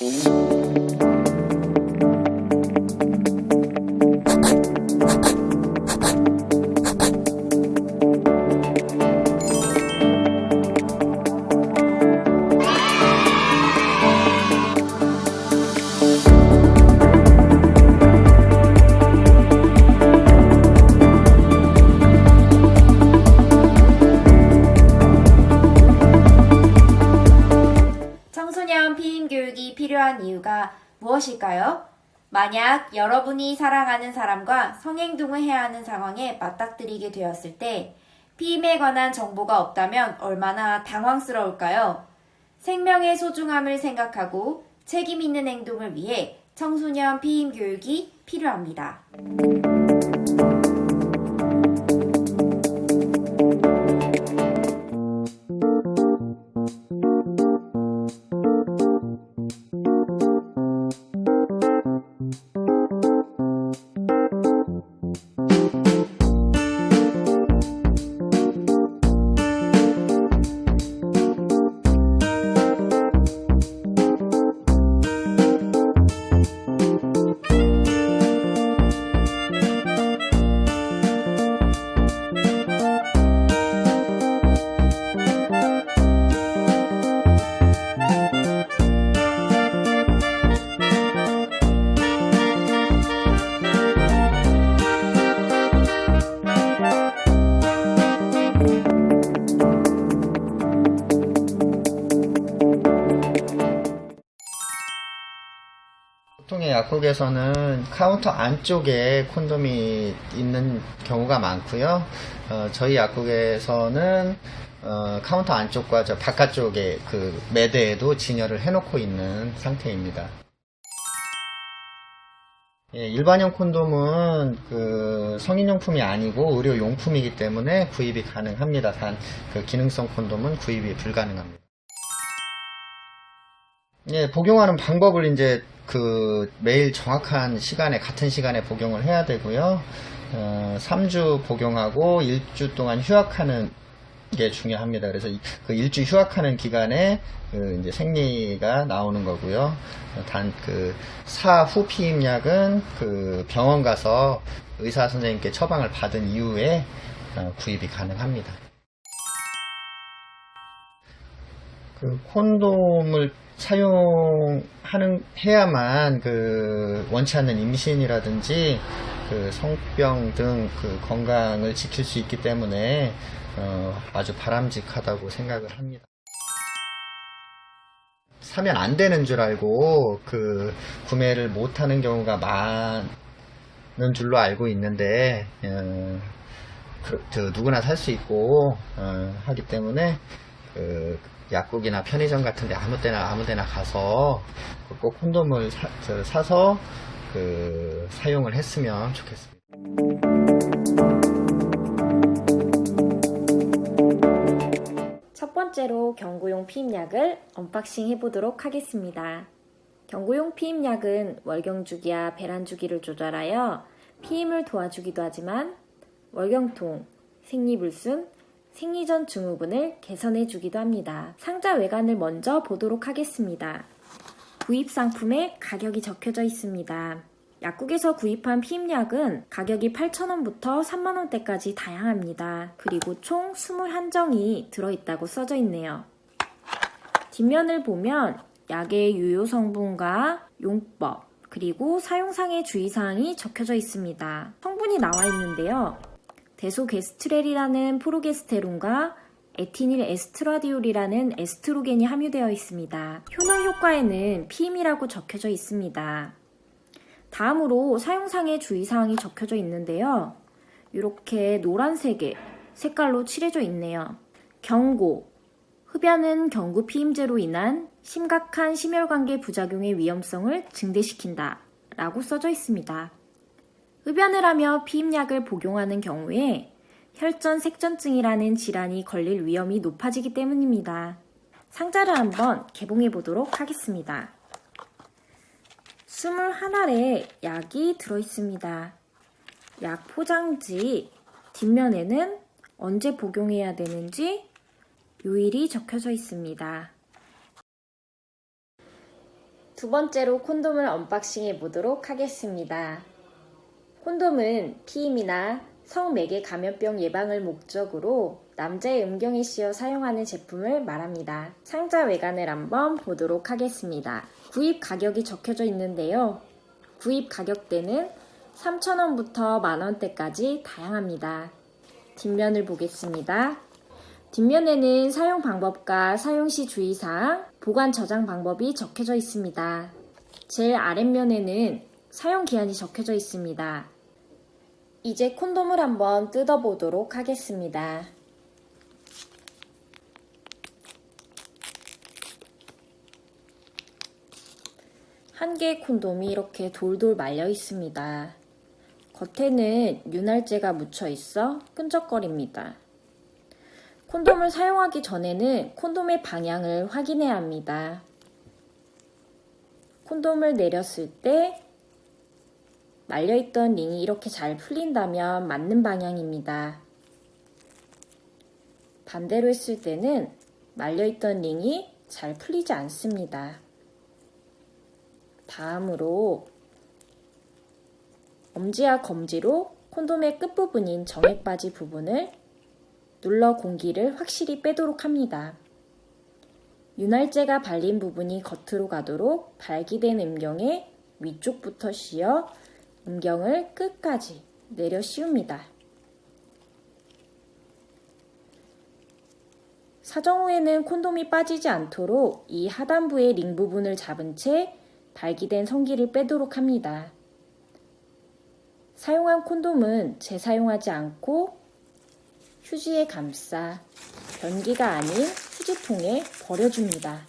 청 필요한 이유가 무엇일까요? 만약 여러분이 사랑하는 사람과 성행동을 해야 하는 상황에 맞닥뜨리게 되었을 때 피임에 관한 정보가 없다면 얼마나 당황스러울까요? 생명의 소중함을 생각하고 책임 있는 행동을 위해 청소년 피임 교육이 필요합니다. 약국에서는 카운터 안쪽에 콘돔이 있는 경우가 많고요. 어, 저희 약국에서는 어, 카운터 안쪽과 저 바깥쪽에 그 매대에도 진열을 해놓고 있는 상태입니다. 예, 일반형 콘돔은 그 성인용품이 아니고 의료용품이기 때문에 구입이 가능합니다. 단 그 기능성 콘돔은 구입이 불가능합니다. 예, 복용하는 방법을 이제 그 매일 정확한 시간에 같은 시간에 복용을 해야 되고요. 어, 3주 복용하고 1주 동안 휴학하는 게 중요합니다. 그래서 이- 그 일주 휴학하는 기간에 그 이제 생리가 나오는 거고요. 단 그 사후 피임약은 그 병원 가서 의사 선생님께 처방을 받은 이후에 어, 구입이 가능합니다. 그 콘돔을 사용하는 해야만 그 원치 않는 임신이라든지 그 성병 등 그 건강을 지킬 수 있기 때문에 어, 아주 바람직하다고 생각을 합니다. 사면 안 되는 줄 알고 그 구매를 못 하는 경우가 많은 줄로 알고 있는데 어, 그, 저 누구나 살 수 있고 어, 하기 때문에 그 약국이나 편의점 같은데 아무 때나 아무 데나 가서 꼭 콘돔을 사, 저 사서 그 사용을 했으면 좋겠습니다. 첫 번째로 경구용 피임약을 언박싱 해보도록 하겠습니다. 경구용 피임약은 월경주기와 배란주기를 조절하여 피임을 도와주기도 하지만 월경통, 생리불순, 생리 전 증후군을 개선해 주기도 합니다. 상자 외관을 먼저 보도록 하겠습니다. 구입 상품에 가격이 적혀져 있습니다. 약국에서 구입한 피임약은 가격이 8,000원부터 3만원대까지 다양합니다. 그리고 총 21정이 들어있다고 써져 있네요. 뒷면을 보면 약의 유효 성분과 용법, 그리고 사용상의 주의사항이 적혀져 있습니다. 성분이 나와 있는데요. 데소게스트렐이라는 프로게스테론과 에티닐 에스트라디올이라는 에스트로겐이 함유되어 있습니다. 효능 효과에는 피임이라고 적혀져 있습니다. 다음으로 사용상의 주의사항이 적혀져 있는데요. 이렇게 노란색의 색깔로 칠해져 있네요. 경고. 흡연은 경구 피임제로 인한 심각한 심혈관계 부작용의 위험성을 증대시킨다. 라고 써져 있습니다. 흡연을 하며 피임약을 복용하는 경우에 혈전 색전증이라는 질환이 걸릴 위험이 높아지기 때문입니다. 상자를 한번 개봉해 보도록 하겠습니다. 21알의 약이 들어있습니다. 약 포장지 뒷면에는 언제 복용해야 되는지 요일이 적혀져 있습니다. 두 번째로 콘돔을 언박싱해 보도록 하겠습니다. 콘돔은 피임이나 성매개 감염병 예방을 목적으로 남자의 음경에 씌어 사용하는 제품을 말합니다. 상자 외관을 한번 보도록 하겠습니다. 구입 가격이 적혀져 있는데요. 구입 가격대는 3,000원부터 만원대까지 다양합니다. 뒷면을 보겠습니다. 뒷면에는 사용 방법과 사용 시 주의사항, 보관 저장 방법이 적혀져 있습니다. 제일 아랫면에는 사용 기한이 적혀져 있습니다. 이제 콘돔을 한번 뜯어보도록 하겠습니다. 한 개의 콘돔이 이렇게 돌돌 말려 있습니다. 겉에는 윤활제가 묻혀 있어 끈적거립니다. 콘돔을 사용하기 전에는 콘돔의 방향을 확인해야 합니다. 콘돔을 내렸을 때 말려있던 링이 이렇게 잘 풀린다면 맞는 방향입니다. 반대로 했을 때는 말려있던 링이 잘 풀리지 않습니다. 다음으로 엄지와 검지로 콘돔의 끝부분인 정액바지 부분을 눌러 공기를 확실히 빼도록 합니다. 윤활제가 발린 부분이 겉으로 가도록 발기된 음경에 위쪽부터 씌어 음경을 끝까지 내려 씌웁니다. 사정 후에는 콘돔이 빠지지 않도록 이 하단부의 링 부분을 잡은 채 발기된 성기를 빼도록 합니다. 사용한 콘돔은 재사용하지 않고 휴지에 감싸 변기가 아닌 휴지통에 버려줍니다.